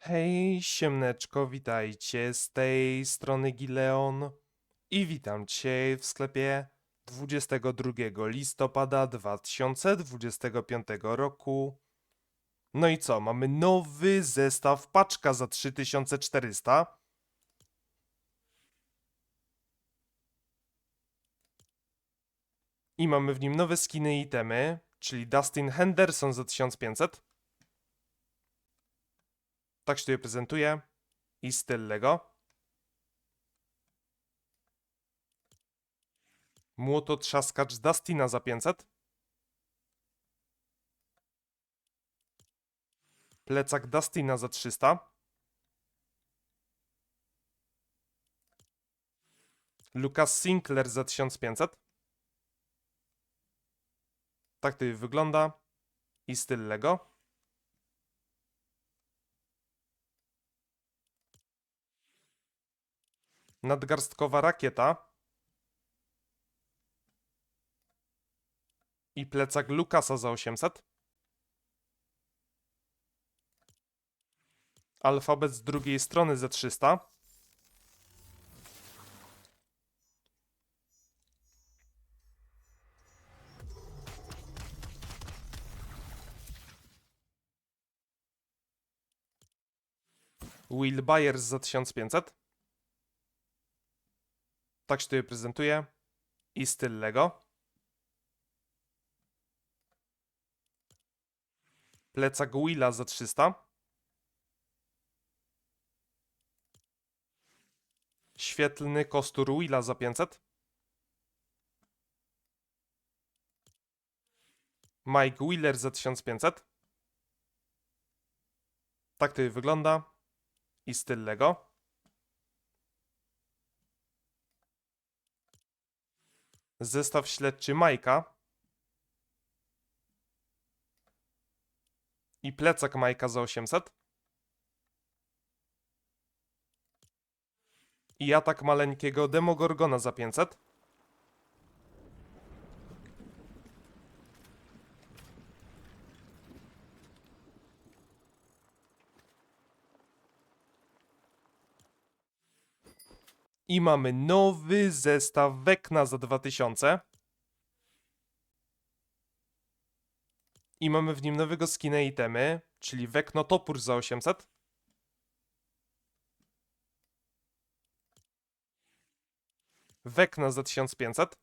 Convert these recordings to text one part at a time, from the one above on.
Hej, siemneczko, witajcie z tej strony Gileon i witam Cię w sklepie 22 listopada 2025 roku. No i co, mamy nowy zestaw paczka za 3400. I mamy w nim nowe skiny i itemy, czyli Dustin Henderson za 1500. Tak się je prezentuje. I styl Lego. Młototrzaskacz Dustina za 500. Plecak Dustina za 300. Lucas Sinclair za 1500. Tak to wygląda. I styl Lego. Nadgarstkowa rakieta i plecak Lukasa za 800. Alfabet z drugiej strony za 300. Will Byers za 1500. Tak się je prezentuje. I styl Lego. Plecak Willa za 300. Świetlny kostur Willa za 500. Mike Wheeler za 1500. Tak to wygląda. I styl Lego. Zestaw śledczy Majka. I plecak Majka za 800. I atak maleńkiego Demogorgona za 500. I mamy nowy zestaw Wekna za 2000. I mamy w nim nowego skina i itemy, czyli Wekno Topór za 800. Wekna za 1500.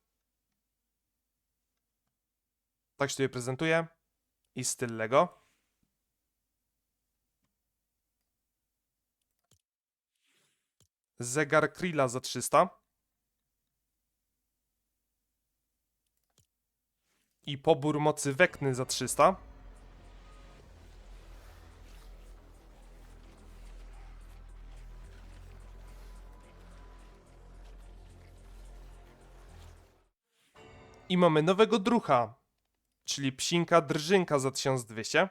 Tak się je prezentuje. I styl Lego. Zegar Krilla za 300. I pobór mocy Wekny za 300. I mamy nowego drucha, czyli psinka drżynka za 1200.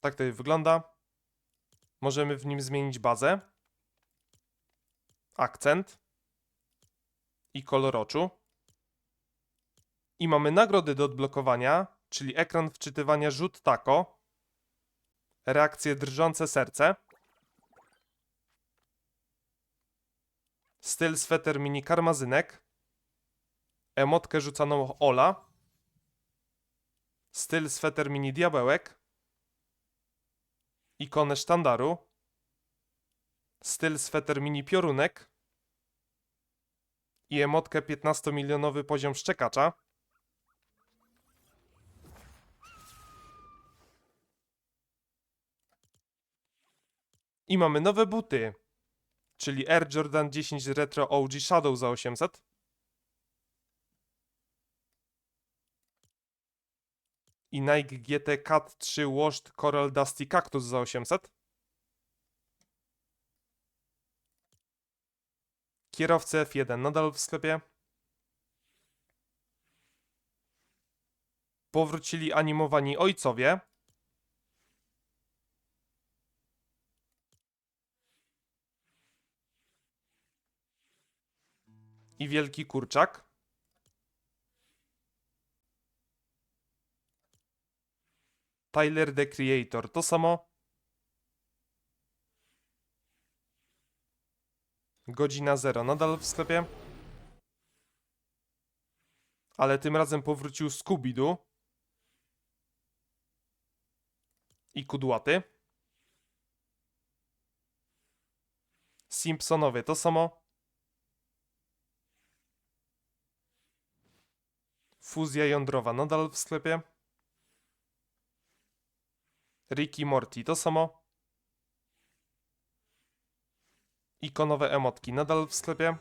Tak to wygląda. Możemy w nim zmienić bazę, akcent. I kolor oczu. I mamy nagrody do odblokowania, czyli ekran wczytywania rzut tako, reakcje drżące serce, styl sweter mini karmazynek, emotkę rzucaną Ola, styl sweter mini diabełek, ikonę sztandaru, styl sweter mini piorunek i emotkę 15-milionowy poziom szczekacza. I mamy nowe buty, czyli Air Jordan 10 Retro OG Shadow za 800. i Nike GT Cat 3 Washed Coral Dusty Cactus za 800. Kierowcy F1 nadal w sklepie. Powrócili animowani ojcowie. I wielki kurczak. Tyler the Creator to samo. Godzina 0 nadal w sklepie. Ale tym razem powrócił Scooby-Doo. I Kudłaty. Simpsonowie to samo. Fuzja jądrowa nadal w sklepie. Ricky Morty to samo. Ikonowe emotki nadal w sklepie.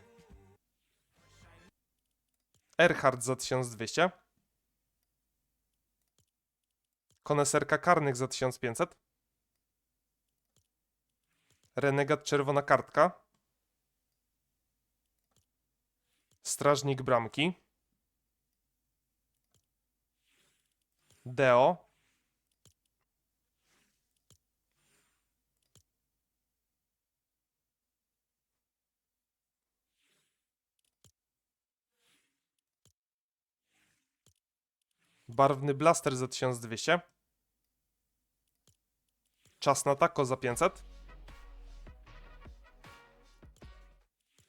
Erhard za 1200. Koneserka karnych za 1500. Renegat czerwona kartka. Strażnik bramki. Deo. Barwny blaster za 1200. Czas na tako za 500.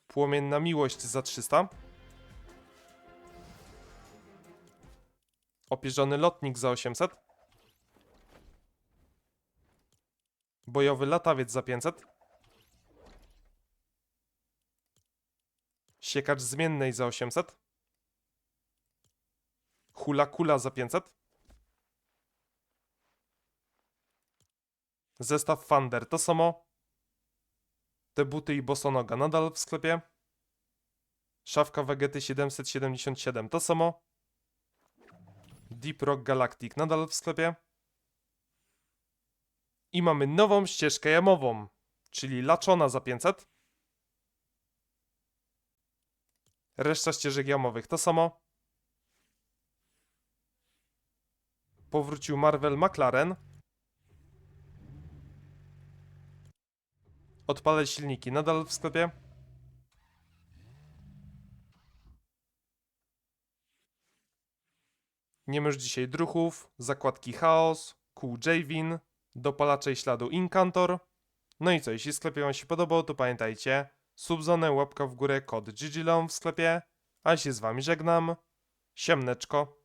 Płomienna miłość za 300. Opierzony lotnik za 800. Bojowy latawiec za 500. Siekacz zmiennej za 800. Hula kula za 500. Zestaw Thunder to samo. Te buty i bosonoga nadal w sklepie. Szafka Vegety 777 to samo. Deep Rock Galactic nadal w sklepie. I mamy nową ścieżkę jamową, czyli Laczona za 500. Reszta ścieżek jamowych to samo. Powrócił Marvel McLaren. Odpalę silniki nadal w sklepie. Nie już dzisiaj druchów, zakładki Chaos, kół Javin, dopalacze i śladu Incantor. No i co, jeśli sklepie Wam się podobał, to pamiętajcie, subzonę, łapka w górę, kod GGLOM w sklepie, a się z Wami żegnam. Siemneczko.